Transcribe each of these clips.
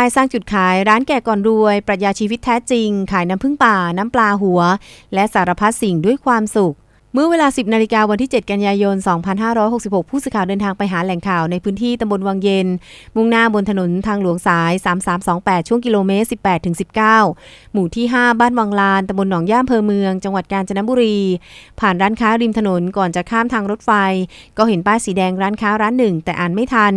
ายสร้างจุดขายร้านแก่ก่อนรวย ปรัชญาชีวิตแท้จริง ขายน้ำพึ่งป่า น้ำปลาหัว และสารพัดสิ่งด้วยความสุข เมื่อเวลา 10 นาฬิกาวันที่ 7 กันยายน 2566 ผู้สื่อข่าวเดินทางไปหาแหล่งข่าวในพื้นที่ตำบลวังเย็น มุ่งหน้าบนถนนทางหลวงสาย 3328 ช่วงกิโลเมตร 18 ถึง 19 หมู่ที่ 5 บ้านวังลาน ตำบลหนองย่าอำเภอเมือง จังหวัดกาญจนบุรี ผ่านร้านค้าริมถนนก่อนจะข้ามทางรถไฟ ก็เห็นป้ายสีแดงร้านค้าร้านหนึ่ง แต่อ่านไม่ทัน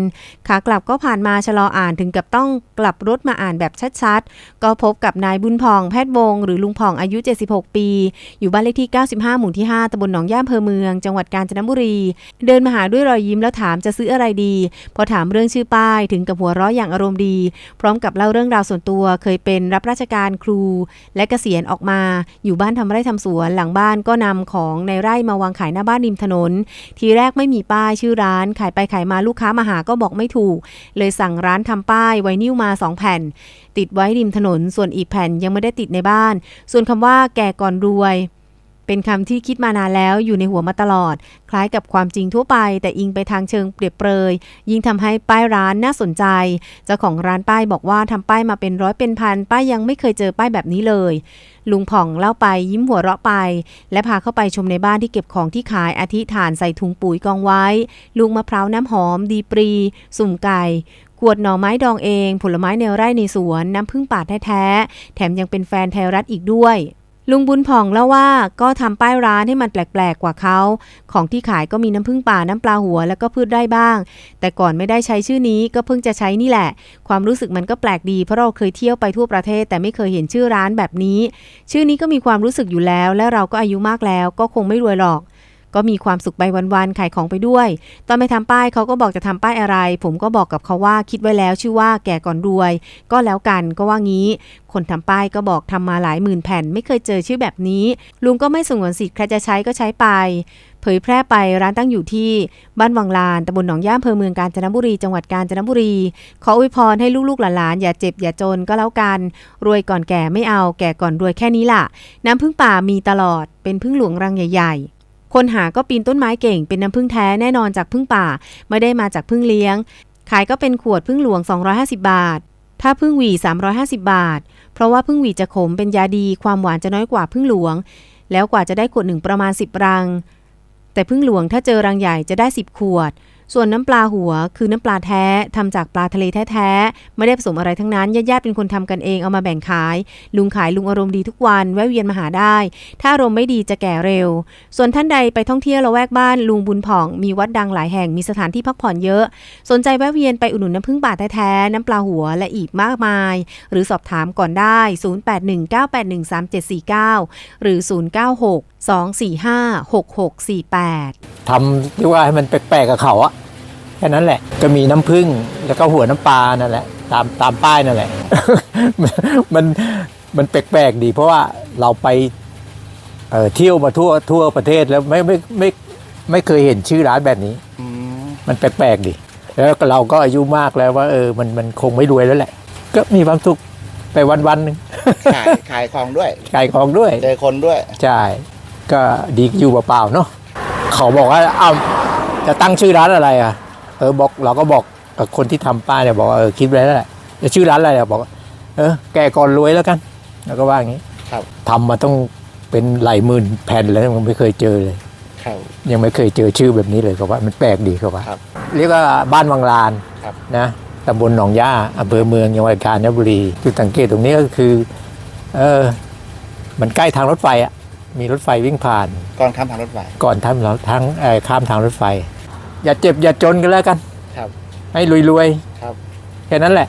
ขากลับก็ผ่านมาชะลออ่านถึงกับต้องกลับรถมาอ่านแบบชัดๆ ก็พบกับนายบุญพอง แพทย์วง หรือลุงพองอายุ 76 ปี อยู่บ้านเลขที่ 95 หมู่ที่ 5ตำบลหนองย่าอำเภอเมือง จังหวัดกาญจนบุรี เดินมาหาด้วยรอยยิ้มแล้วถามจะซื้ออะไรดี พอถามเรื่องชื่อป้ายถึงกับหัวเราะอย่างอารมณ์ดี พร้อมกับเล่าเรื่องราวส่วนตัว เคยเป็นรับราชการครู และเกษียณออกมา อยู่บ้านทำไร่ทำสวนหลังบ้านก็นำของในไร่มาวางขายหน้าบ้านริมถนน ทีแรกไม่มีป้ายชื่อร้าน ขายไปขายมาลูกค้ามาหาก็บอกไม่ถูก เลยสั่งร้านทำป้ายไวนิวมา2แผ่น ติดไว้ริมถนน ส่วนอีกแผ่นยังไม่ได้ติดในบ้าน ส่วนคำว่าแก่ก่อนรวย เป็นคำที่คิดมานานแล้วอยู่ในหัวมาตลอด คล้ายกับความจริงทั่วไป แต่อิงไปทางเชิงเปรียบเปรย ยิ่งทำให้ป้ายร้านน่าสนใจ เจ้าของร้านป้ายบอกว่าทำป้ายมาเป็นร้อยเป็นพัน ป้ายยังไม่เคยเจอป้ายแบบนี้เลย ลุงผ่องเล่าไปยิ้มหัวเราะไป และพาเข้าไปชมในบ้านที่เก็บของที่ขายอาทิฐานใส่ถุงปุ๋ยกองไว้ลูกมะพร้าวน้ำหอม ดีปรี สุ่มไก่ขวดหน่อไม้ดองเอง ผลไม้ในไร่ในสวน น้ำพึ่งป่าแท้ๆแถมยังเป็นแฟนไทยรัฐอีกด้วย ลุงบุญผ่องเล่าว่าก็ทำป้ายร้านให้มันแปลกๆกว่าเขา ของที่ขายก็มีน้ำพึ่งป่าน้ำปลาหัวแล้วก็พืชไร่บ้าง แต่ก่อนไม่ได้ใช้ชื่อนี้ก็เพิ่งจะใช้นี่แหละ ความรู้สึกมันก็แปลกดีเพราะเราเคยเที่ยวไปทั่วประเทศ แต่ไม่เคยเห็นชื่อร้านแบบนี้ ชื่อนี้ก็มีความรู้สึกอยู่แล้ว และเราก็อายุมากแล้ว ก็คงไม่รวยหรอก ก็มีความสุขไปวันๆขายของไปด้วย ตอนไปทำป้ายเขาก็บอกจะทำป้ายอะไร ผมก็บอกกับเขาว่าคิดไว้แล้วชื่อว่าแก่ก่อนรวย ก็แล้วกันก็ว่างี้ คนทำป้ายก็บอกทำมาหลายหมื่นแผ่น ไม่เคยเจอชื่อแบบนี้ ลุงก็ไม่สงวนสิทธิ์ใครจะใช้ก็ใช้ไปเผยแพร่ไปร้านตั้งอยู่ที่บ้านวังลาน ตำบลหนองย่าอำเภอเมืองกาญจนบุรี จังหวัดกาญจนบุรี ขออวยพรให้ลูกๆหลานๆอย่าเจ็บอย่าจนก็แล้วกัน รวยก่อนแก่ไม่เอาแก่ก่อนรวยแค่นี้ล่ะ น้ำพึ่งป่ามีตลอดเป็นพึ่งหลวงรังใหญ่ ๆ คนหาก็ปีนต้นไม้เก่งเป็นน้ำพึ่งแท้แน่นอนจากพึ่งป่า ไม่ได้มาจากพึ่งเลี้ยง ขายก็เป็นขวดพึ่งหลวง 250 บาท ถ้าพึ่งหวี 350 บาท เพราะว่าพึ่งหวีจะขมเป็นยาดีความหวานจะน้อยกว่าพึ่งหลวง แล้วกว่าจะได้ขวดหนึ่งประมาณ 10 รัง แต่พึ่งหลวงถ้าเจอรังใหญ่จะได้ 10 ขวด ส่วนน้ำปลาหัวคือน้ำปลาแท้ทำจากปลาทะเลแท้ๆ ไม่ได้ผสมอะไรทั้งนั้นญาติๆเป็นคนทำกันเองเอามาแบ่งขาย ลุงขายลุงอารมณ์ดีทุกวันแวะเวียนมาหาได้ ถ้าอารมณ์ไม่ดีจะแก่เร็ว ส่วนท่านใดไปท่องเที่ยวละแวกบ้านลุงบุญผ่องมีวัดดังหลายแห่งมีสถานที่พักผ่อนเยอะ สนใจแวะเวียนไปอุดหนุนน้ำผึ้งป่าแท้ๆน้ำปลาหัวและอีกมากมาย หรือสอบถามก่อนได้ 0819813749 หรือ 096-245-6648ทำที่ว่าให้มันแปลกๆกับเขาอะ ค่นั้นแหละ ก็มีน้ำผึ้งแล้วก็หัวน้ำปลานั่นแหละ ตามตามป้ายนั่นแหละ มันมันแปลกๆดี เพราะว่าเราไปเอ่อเที่ยวมาทั่วทั่วประเทศแล้วไม่ไม่ไม่ไม่เคยเห็นชื่อร้านแบบนี้อืมมันแปลกๆดี แล้วก็เราก็อายุมากแล้วว่าเออมันมันคงไม่รวยแล้วแหละ ก็มีความสุขไปวันๆหนึ่งขายขายของด้วย ขายของด้วยเจอคนด้วย ใช่ ก็ดีอยู่เปล่าๆเนาะเขาบอกว่าเอาจะตั้งชื่อร้านอะไรอะ เออบอกเราก็บอกกับคนที่ทำป้ายเนี่ยบอกว่าเออคิดไว้แล้วแหละจะชื่อร้านอะไรอะบอกว่าเออแกก่อนรวยแล้วกัน แล้วก็ว่าอย่างนี้ครับทำมาต้องเป็นหลายหมื่นแผ่นแล้วยังไม่เคยเจอเลยครับยังไม่เคยเจอชื่อแบบนี้เลยเขาว่ามันแปลกดีเขาว่าครับเรียกว่าบ้านวังลานครับนะตำบลหนองย่าอำเภอเมืองจังหวัดกาญจนบุรีจุดสังเกตตรงนี้ก็คือ เออ มันใกล้ทางรถไฟอะมีรถไฟวิ่งผ่าน ก่อนข้ามทางรถไฟ ก่อนทำทางเอ่อข้ามทางรถไฟ อย่าเจ็บอย่าจนกันแล้วกัน ครับ ให้รวยครับๆแค่นั้นแหละ